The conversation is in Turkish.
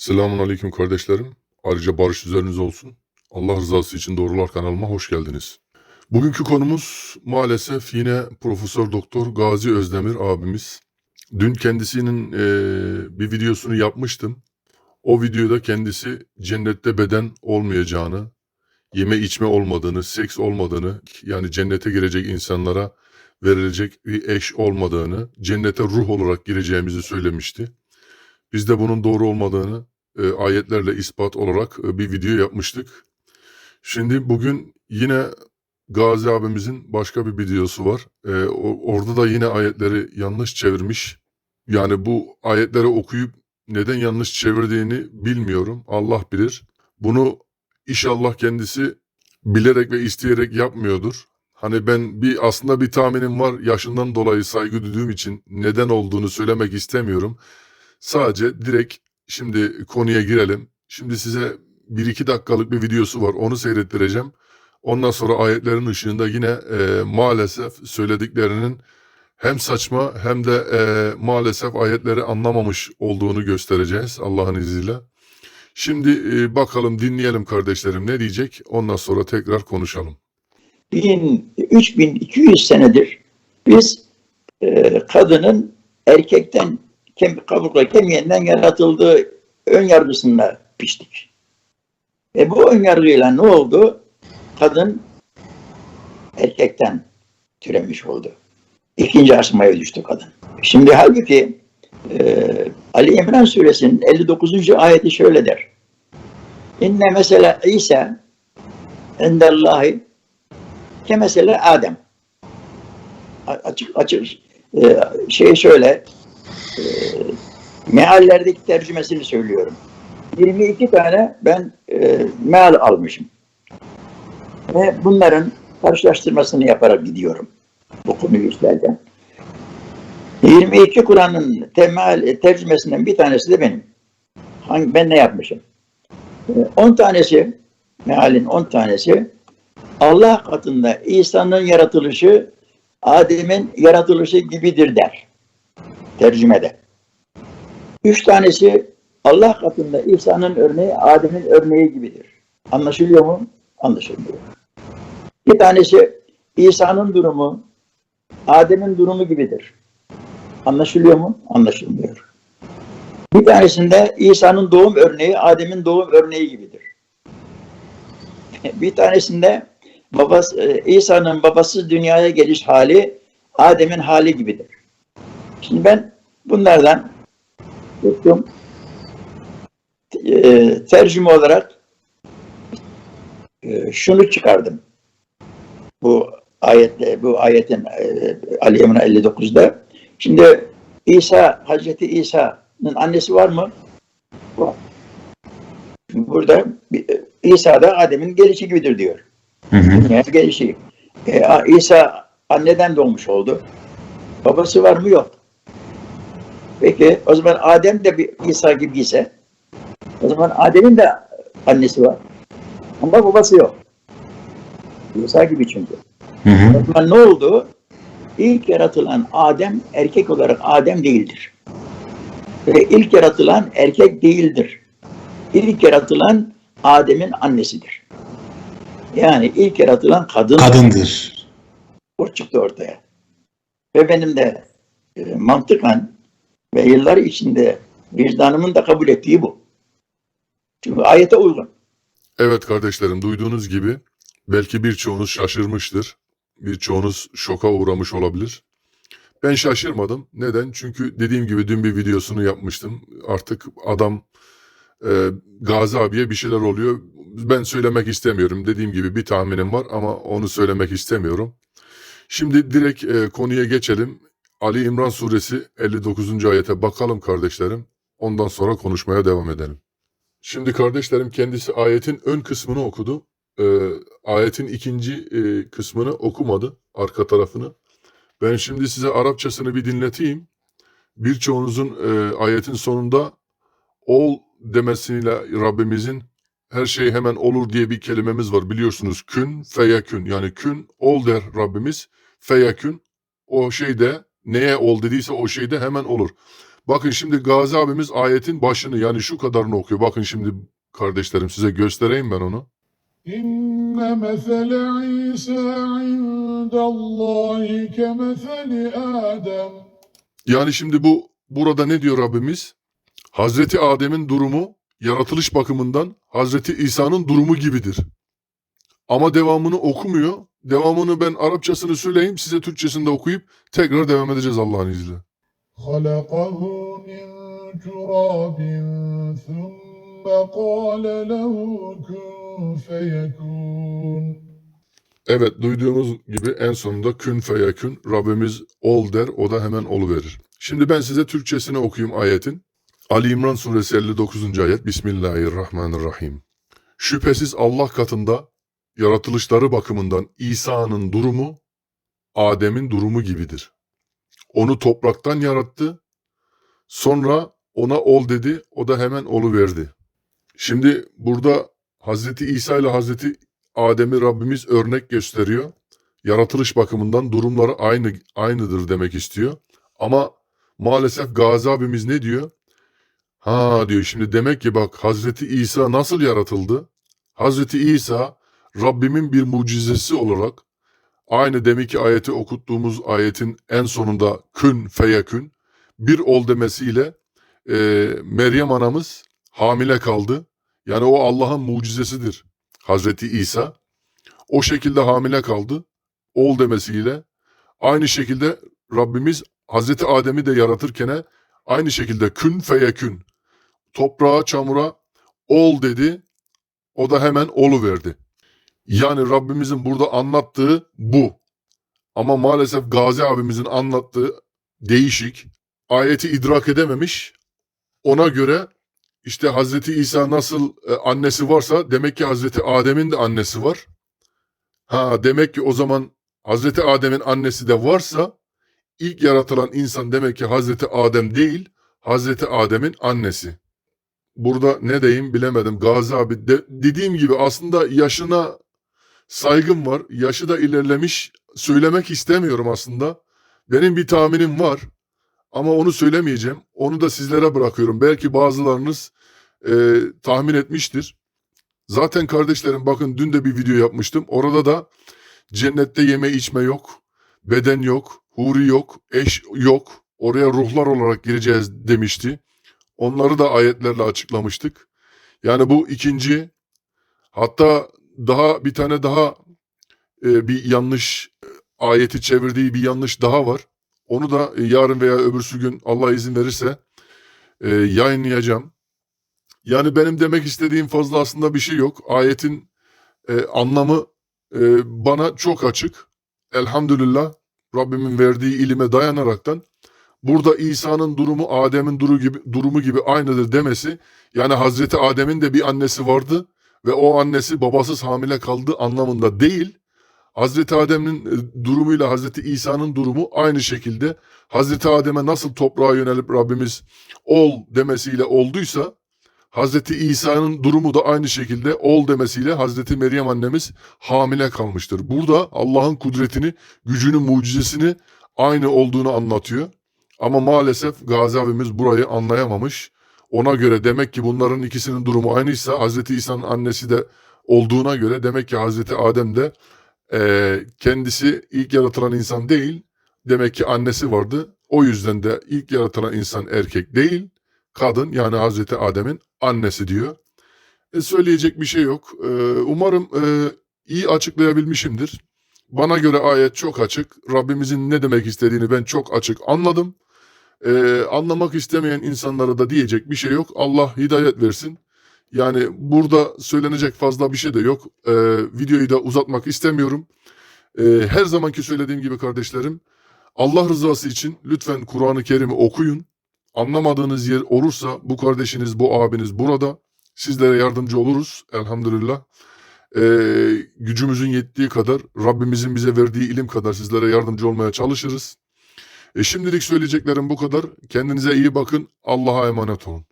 Selamun Aleyküm kardeşlerim. Ayrıca barış üzeriniz olsun. Allah rızası için Doğrular kanalıma hoş geldiniz. Bugünkü konumuz maalesef yine Profesör Doktor Gazi Özdemir abimiz. Dün kendisinin eee, bir videosunu yapmıştım. O videoda kendisi cennette beden olmayacağını, yeme içme olmadığını, seks olmadığını, yani cennete girecek insanlara verilecek bir eş olmadığını, cennete ruh olarak gireceğimizi söylemişti. Biz de bunun doğru olmadığını e, ayetlerle ispat olarak e, bir video yapmıştık. Şimdi bugün yine Gazi abimizin başka bir videosu var. E, orada da yine ayetleri yanlış çevirmiş. Yani bu ayetleri okuyup neden yanlış çevirdiğini bilmiyorum. Allah bilir. Bunu inşallah kendisi bilerek ve isteyerek yapmıyordur. Hani ben bir aslında bir tahminim var. Yaşından dolayı saygı duyduğum için neden olduğunu söylemek istemiyorum. Sadece direkt şimdi konuya girelim. Şimdi size bir iki dakikalık bir videosu var. Onu seyrettireceğim. Ondan sonra ayetlerin ışığında yine e, maalesef söylediklerinin hem saçma hem de e, maalesef ayetleri anlamamış olduğunu göstereceğiz Allah'ın izniyle. Şimdi e, bakalım dinleyelim kardeşlerim ne diyecek. Ondan sonra tekrar konuşalım. 1000, 3200 senedir biz e, kadının erkekten kem, kaburga kemiğinden yaratıldığı ön yargısında piştik. E bu ön yargıyla ne oldu? Kadın erkekten türemiş oldu. İkinci aşamaya düştü kadın. Şimdi halbuki e, Ali İmran suresinin 59. ayeti şöyle der. İnne mesela İsa endellahi Kemesele Adem. A- Açık açık e, şey şöyle meallerdeki tercümesini söylüyorum. 22 tane ben e, meal almışım. Ve bunların karşılaştırmasını yaparak gidiyorum bu konuyu işlerken. 22 Kur'an'ın temel e, tercümesinden bir tanesi de benim. Hangi, ben ne yapmışım? E, 10 tanesi, mealin 10 tanesi Allah katında İsa'nın yaratılışı Adem'in yaratılışı gibidir der. Tercümede. Üç tanesi Allah katında İsa'nın örneği Adem'in örneği gibidir. Anlaşılıyor mu? Anlaşılmıyor. Bir tanesi İsa'nın durumu Adem'in durumu gibidir. Anlaşılıyor mu? Anlaşılmıyor. Bir tanesinde İsa'nın doğum örneği Adem'in doğum örneği gibidir. Bir tanesinde babası, e, İsa'nın babası dünyaya geliş hali Adem'in hali gibidir. Şimdi ben bunlardan tuttum e, tercüme olarak e, şunu çıkardım. Bu ayette, bu ayetin e, Ali İmran 59'da. Şimdi İsa, Hazreti İsa'nın annesi var mı? Var. Burada bir- İsa da Adem'in gelişi gibidir diyor. Dünyaya gelişi. E, İsa anneden doğmuş oldu. Babası var mı? Yok. Peki o zaman Adem de bir İsa gibiyse o zaman Adem'in de annesi var. Ama babası yok. İsa gibi çünkü. O zaman ne oldu? İlk yaratılan Adem erkek olarak Adem değildir. Ve ilk yaratılan erkek değildir. İlk yaratılan Adem'in annesidir. Yani ilk yaratılan kadın Kadındır. o çıktı ortaya. Ve benim de e, mantıken ve yıllar içinde vicdanımın da kabul ettiği bu. Çünkü ayete uygun. Evet kardeşlerim duyduğunuz gibi belki birçoğunuz şaşırmıştır. Birçoğunuz şoka uğramış olabilir. Ben şaşırmadım. Neden? Çünkü dediğim gibi dün bir videosunu yapmıştım. Artık adam e, Gazi abiye bir şeyler oluyor. Ben söylemek istemiyorum. Dediğim gibi bir tahminim var ama onu söylemek istemiyorum. Şimdi direkt e, konuya geçelim. Ali İmran suresi 59. ayete bakalım kardeşlerim. Ondan sonra konuşmaya devam edelim. Şimdi kardeşlerim kendisi ayetin ön kısmını okudu. Ee, ayetin ikinci e, kısmını okumadı. Arka tarafını. Ben şimdi size Arapçasını bir dinleteyim. Birçoğunuzun e, ayetin sonunda ol demesiyle Rabbimizin her şey hemen olur diye bir kelimemiz var. Biliyorsunuz kün feyekün yani kün ol der Rabbimiz. Feyekün o şeyde neye ol dediyse o şeyde hemen olur. Bakın şimdi Gazi abimiz ayetin başını yani şu kadarını okuyor. Bakın şimdi kardeşlerim size göstereyim ben onu. İnne mesele İsa indallahi ke Adem. Yani şimdi bu burada ne diyor Rabbimiz? Hazreti Adem'in durumu yaratılış bakımından Hazreti İsa'nın durumu gibidir. Ama devamını okumuyor. Devamını ben Arapçasını söyleyeyim size Türkçesini de okuyup tekrar devam edeceğiz Allah'ın izniyle. خلقه من تراب ثم قال له كن فيكون Evet duyduğunuz gibi en sonunda kün feyekün Rabbimiz ol der o da hemen olu verir. Şimdi ben size Türkçesini okuyayım ayetin. Ali İmran suresi 59. ayet Bismillahirrahmanirrahim. Şüphesiz Allah katında yaratılışları bakımından İsa'nın durumu Adem'in durumu gibidir. Onu topraktan yarattı. Sonra ona ol dedi. O da hemen olu verdi. Şimdi burada Hazreti İsa ile Hazreti Adem'i Rabbimiz örnek gösteriyor. Yaratılış bakımından durumları aynı aynıdır demek istiyor. Ama maalesef Gazi abimiz ne diyor? Ha diyor şimdi demek ki bak Hazreti İsa nasıl yaratıldı? Hazreti İsa Rabbimin bir mucizesi olarak aynı demek ki ayeti okuttuğumuz ayetin en sonunda kün feyekün bir ol demesiyle e, Meryem anamız hamile kaldı. Yani o Allah'ın mucizesidir. Hazreti İsa o şekilde hamile kaldı. Ol demesiyle aynı şekilde Rabbimiz Hazreti Adem'i de yaratırken aynı şekilde kün feyekün toprağa çamura ol dedi. O da hemen olu verdi. Yani Rabbimizin burada anlattığı bu. Ama maalesef Gazi abimizin anlattığı değişik. Ayeti idrak edememiş. Ona göre işte Hazreti İsa nasıl e, annesi varsa demek ki Hazreti Adem'in de annesi var. Ha demek ki o zaman Hazreti Adem'in annesi de varsa ilk yaratılan insan demek ki Hazreti Adem değil, Hazreti Adem'in annesi. Burada ne diyeyim bilemedim. Gazi abi de, dediğim gibi aslında yaşına saygım var. Yaşı da ilerlemiş. Söylemek istemiyorum aslında. Benim bir tahminim var. Ama onu söylemeyeceğim. Onu da sizlere bırakıyorum. Belki bazılarınız e, tahmin etmiştir. Zaten kardeşlerim bakın dün de bir video yapmıştım. Orada da cennette yeme içme yok, beden yok, huri yok, eş yok. Oraya ruhlar olarak gireceğiz demişti. Onları da ayetlerle açıklamıştık. Yani bu ikinci hatta daha bir tane daha e, bir yanlış e, ayeti çevirdiği bir yanlış daha var. Onu da e, yarın veya öbürsü gün Allah izin verirse e, yayınlayacağım. Yani benim demek istediğim fazla aslında bir şey yok. Ayetin e, anlamı e, bana çok açık. Elhamdülillah Rabbimin verdiği ilime dayanaraktan burada İsa'nın durumu Adem'in durumu gibi, durumu gibi aynıdır demesi yani Hazreti Adem'in de bir annesi vardı ve o annesi babasız hamile kaldı anlamında değil. Hazreti Adem'in e, durumuyla Hazreti İsa'nın durumu aynı şekilde Hazreti Adem'e nasıl toprağa yönelip Rabbimiz ol demesiyle olduysa Hazreti İsa'nın durumu da aynı şekilde ol demesiyle Hazreti Meryem annemiz hamile kalmıştır. Burada Allah'ın kudretini, gücünü, mucizesini aynı olduğunu anlatıyor. Ama maalesef Gazi abimiz burayı anlayamamış. Ona göre demek ki bunların ikisinin durumu aynıysa Hazreti İsa'nın annesi de olduğuna göre demek ki Hazreti Adem de eee, kendisi ilk yaratılan insan değil. Demek ki annesi vardı. O yüzden de ilk yaratılan insan erkek değil, kadın yani Hazreti Adem'in annesi diyor. E, söyleyecek bir şey yok. E, umarım e, iyi açıklayabilmişimdir. Bana göre ayet çok açık. Rabbimizin ne demek istediğini ben çok açık anladım. E, anlamak istemeyen insanlara da diyecek bir şey yok. Allah hidayet versin. Yani burada söylenecek fazla bir şey de yok. E, videoyu da uzatmak istemiyorum. E, her zamanki söylediğim gibi kardeşlerim, Allah rızası için lütfen Kur'an-ı Kerim'i okuyun. Anlamadığınız yer olursa bu kardeşiniz, bu abiniz burada. Sizlere yardımcı oluruz elhamdülillah. Ee, gücümüzün yettiği kadar, Rabbimizin bize verdiği ilim kadar sizlere yardımcı olmaya çalışırız. E, şimdilik söyleyeceklerim bu kadar. Kendinize iyi bakın. Allah'a emanet olun.